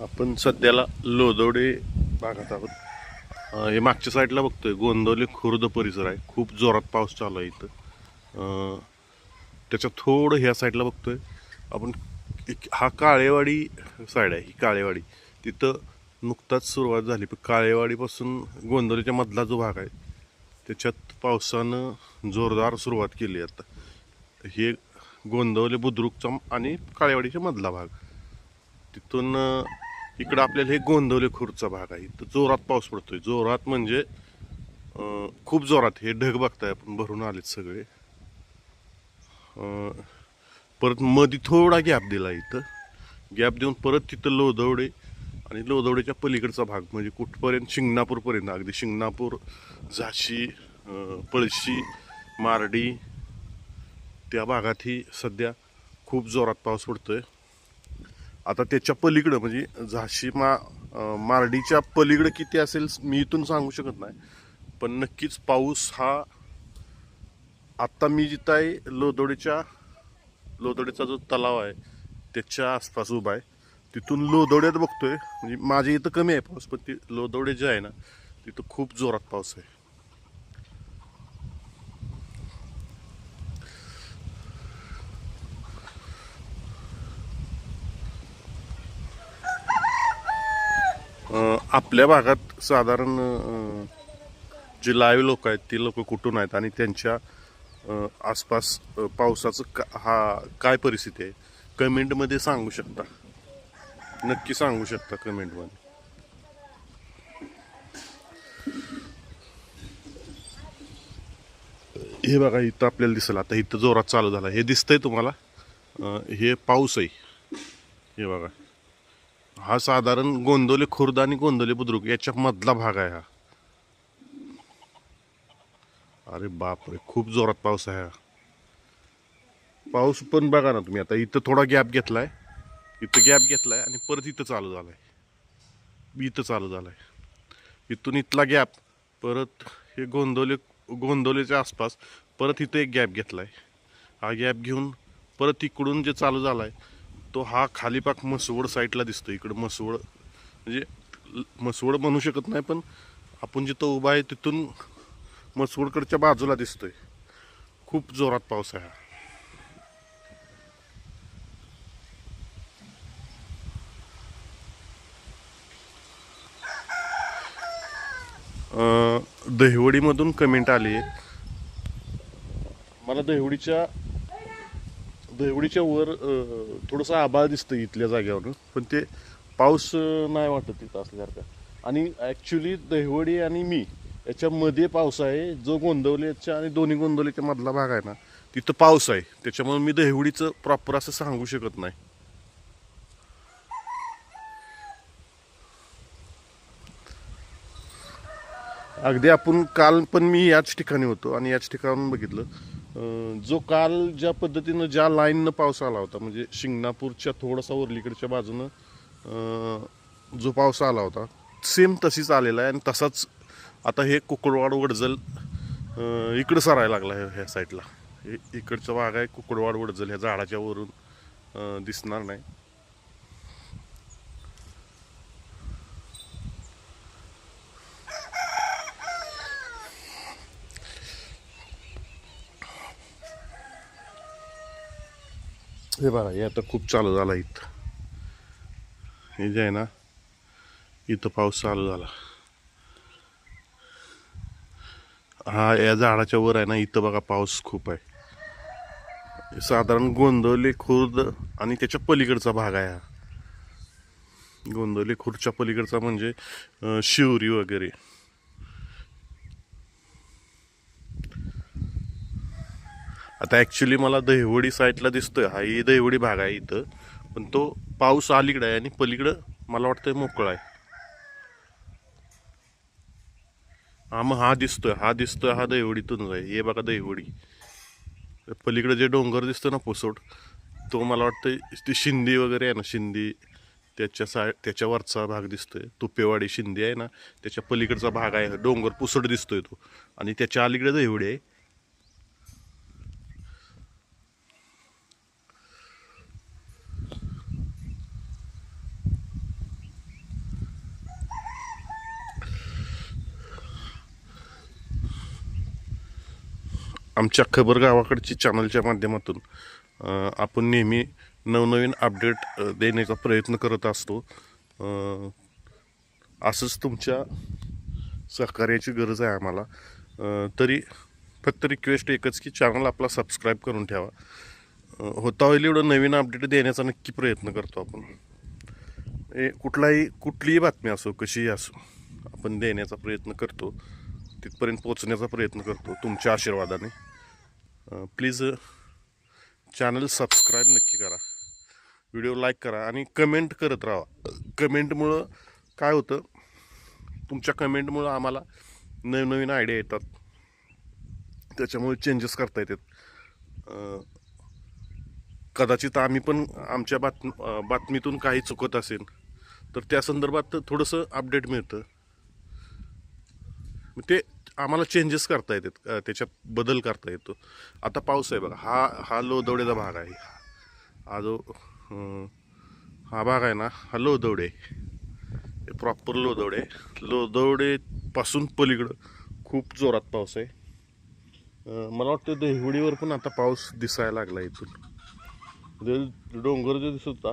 आपण सध्याला लोदवडे भागात आहोत. हे मागच्या साईडला बघतोय गोंदवले खुर्द परिसर आहे. खूप जोरात पाऊस चालू आहे इथं. त्याच्या थोडं ह्या साईडला बघतोय. आपण एक- हा काळेवाडी साईड आहे ही काळेवाडी. तिथं नुकताच सुरुवात झाली पण काळेवाडीपासून गोंदवलीच्या मधला जो भाग आहे त्याच्यात पावसानं जोरदार सुरुवात केली आता. हे गोंदवले बुद्रुकचा आणि काळेवाडीच्या मधला भाग. तिथून इकडं आपल्याला हे गोंदवले खुर्दचा भाग आहे. इथं जोरात पाऊस पडतोय. जोरात म्हणजे खूप जोरात. हे ढग बघताय आपण भरून आलेत सगळे. परत मध्ये थोडा गॅप दिला इथं. गॅप देऊन परत तिथं लोदवडे आणि लोदवडेच्या पलीकडचा भाग म्हणजे कुठपर्यंत शिंगणापूरपर्यंत. अगदी शिंगणापूर झाशी पळशी मारडी त्या भागातही सध्या खूप जोरात पाऊस पडतोय. आता त्याच्या पलीकडं म्हणजे झाशी मा मारडीच्या पलीकडं किती असेल मी इथून सांगू शकत नाही. पण नक्कीच पाऊस हा आत्ता मी जिथं आहे लोदोडीच्या लोदोडीचा जो तलाव आहे त्याच्या आसपास उभा आहे. तिथून लोदोड्यात बघतोय म्हणजे माझ्या इथं कमी आहे पाऊस पण ती लोदोडे जे आहे ना तिथं खूप जोरात पाऊस आहे. आपल्या भागात साधारण जे लाईव्ह लोक आहेत ते लोक कुठून आहेत आणि त्यांच्या आसपास पावसाचं का हा काय परिस्थिती आहे कमेंटमध्ये सांगू शकता? नक्की सांगू शकता कमेंटमध्ये. हे बघा इथं आपल्याला दिसेल आता इथं जोरात चालू झाला. हे दिसतंय तुम्हाला हे पाऊस आहे हे बघा. हा साधारण गोंदोली खुर्द आणि गोंदोली बुद्रुक याच्या मधला भाग आहे हा. अरे बापरे खूप जोरात पाऊस आहे हा. पाऊस पण बघा ना तुम्ही आता इथं थोडा गॅप घेतलाय. इथं गॅप घेतलाय आणि परत इथं चालू झालाय. इथं चालू झालाय. इथून इथला गॅप परत हे गोंदवले गोंदवलेच्या आसपास परत इथं एक गॅप घेतलाय. हा गॅप घेऊन परत इकडून जे चालू झालाय तो हा खालीपाक मसवड साईडला दिसतो इकडं मसवड म्हणजे मसवड म्हणू शकत नाही पण आपण जिथं उभा आहे तिथून मसवडकडच्या बाजूला दिसतोय. खूप जोरात पाऊस आहे हा. दहिवडीमधून कमेंट आली आहे मला दहिवडीच्या दहिवडीच्या वर थोडंसं आभाळ दिसतं इथल्या जाग्यावरून पण ते पाऊस नाही वाटत तिथं असल्यासारखं. आणि ॲक्च्युली दहिवडी आणि मी याच्यामध्ये पाऊस आहे. जो गोंदवलेच्या आणि दोन्ही गोंदवलेच्या मधला भाग आहे ना तिथं पाऊस आहे. त्याच्यामुळे मी दहिवडीचं प्रॉपर असं सांगू शकत नाही. अगदी आपण काल पण मी याच ठिकाणी होतो आणि याच ठिकाणून बघितलं. जो काल ज्या पद्धतीनं ज्या लाईननं पाऊस आला होता म्हणजे शिंगणापूरच्या थोडासा उरलीकडच्या बाजूनं जो पाऊस आला होता सेम तशीच आलेला आहे आणि तसाच आता हे कुकडवाड वडजल इकडं सरायला लागला आहे ह्या साईडला हे इकडचा भाग आहे कुकडवाड वडजल ह्या झाडाच्या वरून दिसणार नाही. हे बघा हे आता खूप चालू झाला इथं. हे जे आहे ना इथं पाऊस चालू झाला. हा या झाडाच्या वर आहे ना इथं बघा पाऊस खूप आहे. साधारण गोंदवली खुर्द आणि त्याच्या पलीकडचा भाग आहे हा. गोंदवली खुर्दच्या पलीकडचा म्हणजे शिवरी वगैरे. आता ॲक्च्युली मला दहिवडी साईडला दिसतोय. हा ही दहिवडी भाग आहे इथं. पण तो पाऊस अलीकडं आहे आणि पलीकडं मला वाटतंय मोकळा आहे. हा मग हा दिसतोय. हा दिसतोय हा दहिवडीतूनच आहे. हे बघा दहिवडी. पलीकडे जे डोंगर दिसतं ना पोसोट तो मला वाटतं ती शिंदी वगैरे आहे ना शिंदी. त्याच्या साय त्याच्यावरचा भाग दिसतोय. तुपेवाडी शिंदी आहे ना त्याच्या पलीकडचा भाग आहे. डोंगर पुसट दिसतोय तो. आणि त्याच्या अलीकडे दहिवडी आहे. आमच्या खबर गावाकडची चॅनलच्या माध्यमातून आपण नेहमी नवनवीन अपडेट देण्याचा प्रयत्न करत असतो. असंच तुमच्या सहकार्याची गरज आहे आम्हाला. तरी फक्त रिक्वेस्ट एकच की चॅनल आपला सबस्क्राईब करून ठेवा. होता होईल एवढं नवीन अपडेट देण्याचा नक्की प्रयत्न करतो आपण. ए कुठलाही कुठलीही बातमी असो कशीही असो आपण देण्याचा प्रयत्न करतो. तिथपर्यंत पोचण्याचा प्रयत्न करतो तुमच्या आशीर्वादाने. प्लीज चॅनल सबस्क्राईब नक्की करा. व्हिडिओ लाईक करा आणि कमेंट करत राहा. कमेंटमुळं काय होतं? तुमच्या कमेंटमुळं आम्हाला नवनवीन आयडिया येतात. त्याच्यामुळे चेंजेस करता येतात. कदाचित आम्ही पण आमच्या बातम बातमीतून काही चुकत असेल तर त्या संदर्भात थोडंसं अपडेट मिळतं. मग ते आम्हाला चेंजेस करता येतात. त्याच्यात बदल करता येतो. आता पाऊस आहे बघा. हा हा लोदवड्याचा भाग आहे. हा जो हा भाग आहे ना हा लोदवडे हे प्रॉपर लोदवडे लोदवडेपासून पलीकडं खूप जोरात पाऊस आहे. मला वाटतं दहिवडीवर पण आता पाऊस दिसायला लागला इथून. डोंगर जो दिसत होता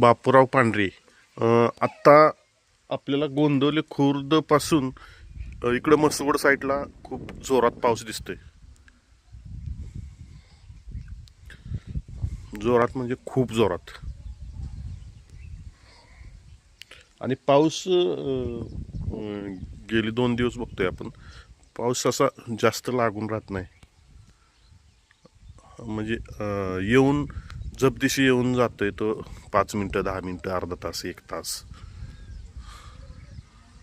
बापूराव पांढरे. आत्ता आपल्याला गोंदवले खुर्दपासून इकडं मसवड साईडला खूप जोरात पाऊस दिसतोय. जोरात म्हणजे खूप जोरात. आणि पाऊस गेले दोन दिवस बघतोय आपण. पाऊस असा जास्त लागून राहत नाही. म्हणजे येऊन जपदिशी येऊन जातोय तो पाच मिनटं दहा मिनटं अर्धा तास एक तास.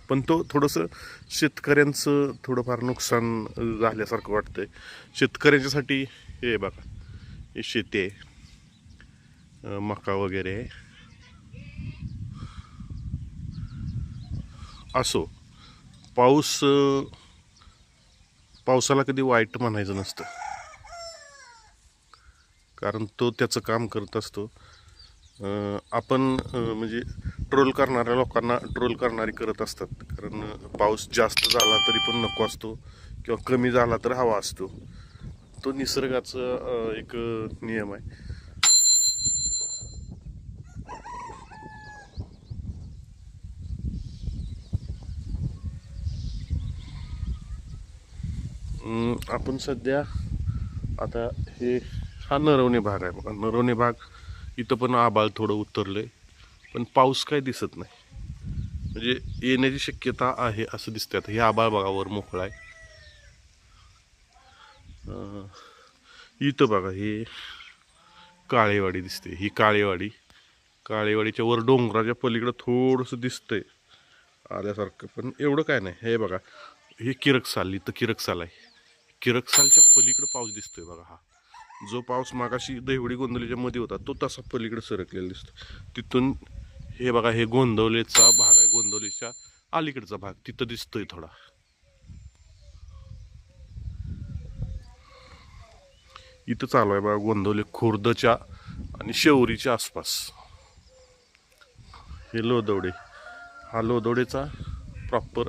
पण तो थोडंसं शेतकऱ्यांचं थोडंफार नुकसान झाल्यासारखं वाटतंय. शेतकऱ्यांच्यासाठी हे बघा हे शेती आहे. मका वगैरे आहे. असो पाऊस पावसाला कधी वाईट म्हणायचं नसतं. कारण तो त्याचं काम करत असतो. आपण म्हणजे ट्रोल करणाऱ्या लोकांना ट्रोल करणारी करत असतात. कारण पाऊस जास्त झाला तरी पण नको असतो किंवा कमी झाला तर हवा असतो. तो निसर्गाचा एक नियम आहे. आपण सध्या आता हे हा नरवणे भाग आहे बघा. नरवणे भाग इथं पण आबाळ थोडं उतरलंय पण पाऊस काय दिसत नाही. म्हणजे येण्याची शक्यता आहे असं दिसतंय. आता हे आबाळ बघा वर मोकळा आहे. इथं बघा हे काळेवाडी दिसते ही काळेवाडी काळेवाडीच्या वर डोंगराच्या पलीकडं थोडंसं दिसतंय आल्यासारखं पण एवढं काय नाही. हे बघा हे किरकसाल इथं किरकसाल आहे. किरकसालच्या पलीकडं पाऊस दिसतोय बघा हा. जो पाऊस मागाशी दहिवडी गोंदवलीच्या मध्ये होता तो तसा पलीकडे सरकलेला दिसतो. तिथून हे बघा हे गोंधवलेचा भाग आहे गोंदवलीच्या अलीकडचा भाग. तिथं दिसतोय थोडा. इथं चालू आहे बघा गोंधवले खुर्दच्या आणि शेवरीच्या आसपास. हे लोदवडे. हा लोदवडेचा प्रॉपर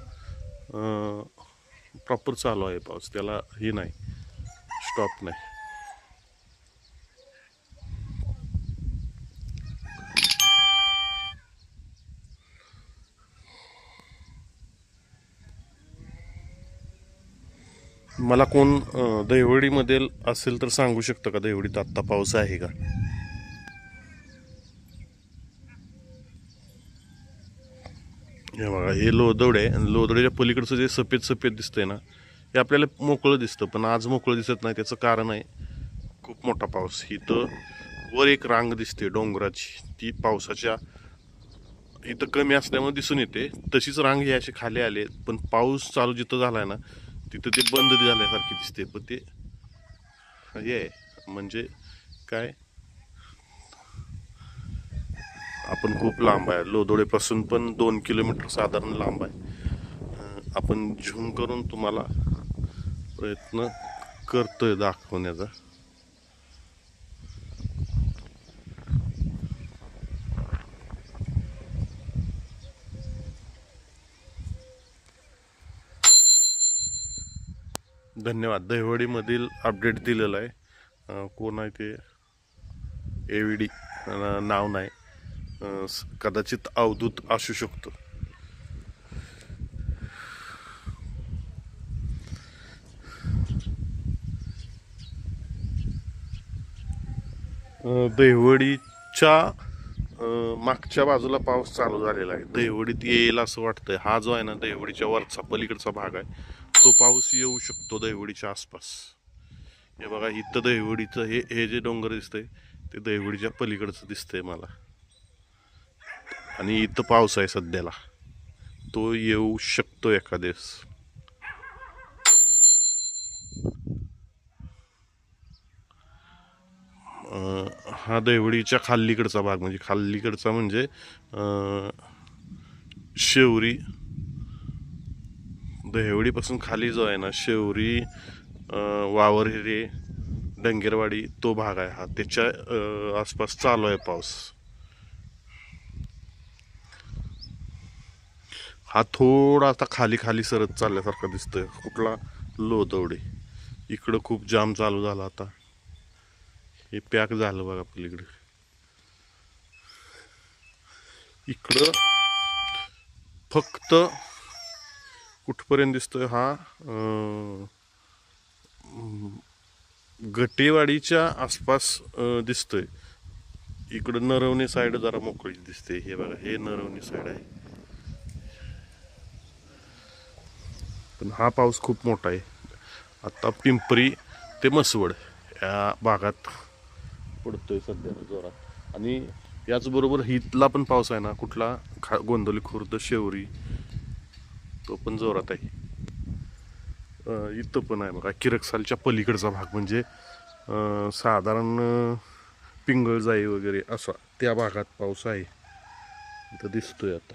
प्रॉपर चालू आहे पाऊस. त्याला हे नाही स्टॉप नाही. मला कोण दहिवडीमध्ये असेल तर सांगू शकतं का? दहिवडीत आत्ता पाऊस आहे का? हे बघा हे लोदवडे आणि लोदवड्याच्या पलीकडचं जे सफेद सफेद दिसतंय ना हे आपल्याला मोकळं दिसतं पण आज मोकळं दिसत नाही त्याचं कारण आहे खूप मोठा पाऊस. इथं वर एक रांग दिसते डोंगराची. ती पावसाच्या इथं कमी असल्यामुळे दिसून येते. तशीच रांग ही अशी खाली आले पण पाऊस चालू जिथं झाला आहे ना तिथं ते बंद झाल्यासारखी दिसते पण ते हे म्हणजे काय? आपण खूप लांब आहे. लोदोडेपासून पण दोन किलोमीटर साधारण लांब आहे. आपण झूम करून तुम्हाला प्रयत्न करतोय दाखवण्याचा. धन्यवाद. दहिवडीमधील अपडेट दिलेलं आहे. कोण आहे ते? ए व्ही डी नाव नाही. कदाचित अवधूत असू शकतो. दहिवडीच्या मागच्या बाजूला पाऊस चालू झालेला आहे. दहिवडीत येईल असं वाटतंय. हा जो आहे ना दहिवडीच्या वरचा पलीकडचा भाग आहे. येऊ शकतो दहिवडीच्या आसपास. हे बघा इथं दहिवडीचं हे हे जे डोंगर दिसतंय ते दहिवडीच्या पलीकडचं दिसतंय मला. आणि इथं पाऊस आहे सध्याला. तो येऊ शकतो एखादेस हा दहिवडीच्या खाल्लीकडचा भाग म्हणजे खाल्लीकडचा म्हणजे शेवरी दहेवडीपासून खाली जो आहे ना शेवरी अं, वावर हिरे डंगेरवाडी तो भाग आहे हा. त्याच्या आसपास चालू आहे पाऊस. हा थोडा आता खाली खाली सरत चालल्यासारखा दिसतोय. कुठला? लोदवडे. इकडं खूप जाम चालू झाला आता. हे पॅक झालं बघा पलीकडे. इकडं फक्त कुठपर्यंत दिसतोय हा गटेवाडीच्या आसपास दिसतोय. इकडं नरवणी साईड जरा मोकळी दिसते. हे बघा हे नरवणी साईड आहे. पण हा पाऊस खूप मोठा आहे. आता पिंपरी ते मसवड या भागात पडतोय सध्या जोरात. आणि याचबरोबर हितला पण पाऊस आहे ना कुठला? खा गोंदवली खुर्द शेवरी तो पण जोरात आहे. इथं पण आहे बघा किरकसालच्या पलीकडचा भाग म्हणजे साधारण पिंगळजाई वगैरे असा त्या भागात पाऊस आहे. इथं दिसतोय आता.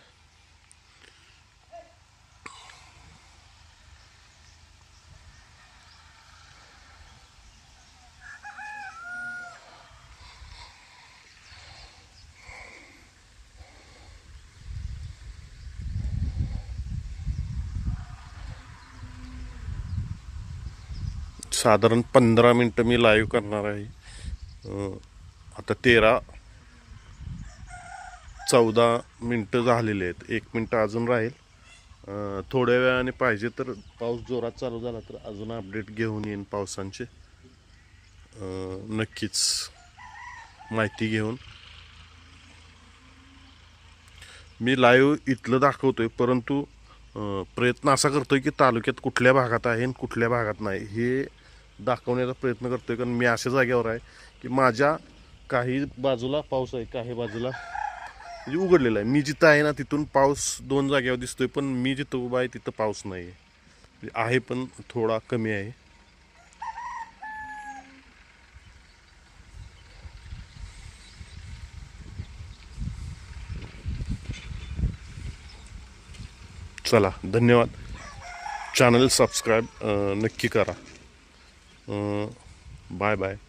साधारण पंधरा मिनटं मी लाईव्ह करणार आहे. आता तेरा चौदा मिनटं झालेले आहेत. एक मिनटं अजून राहील. थोड्या वेळाने पाहिजे तर पाऊस जोरात चालू झाला तर अजून अपडेट घेऊन येईन पावसांचे. नक्कीच माहिती घेऊन. मी लाईव्ह इथलं दाखवतोय परंतु प्रयत्न असा करतोय की तालुक्यात कुठल्या भागात आहे आणि कुठल्या भागात नाही. हे दाखवण्याचा प्रयत्न करतोय कारण मी अशा जागेवर आहे की माझ्या काही बाजूला पाऊस आहे काही बाजूला म्हणजे उघडलेला आहे. मी जिथं आहे ना तिथून पाऊस दोन जागेवर दिसतोय पण मी जिथं उभा आहे तिथं पाऊस नाही आहे म्हणजे आहे पण थोडा कमी आहे. चला धन्यवाद. चॅनल सबस्क्राईब नक्की करा. Mm, bye bye.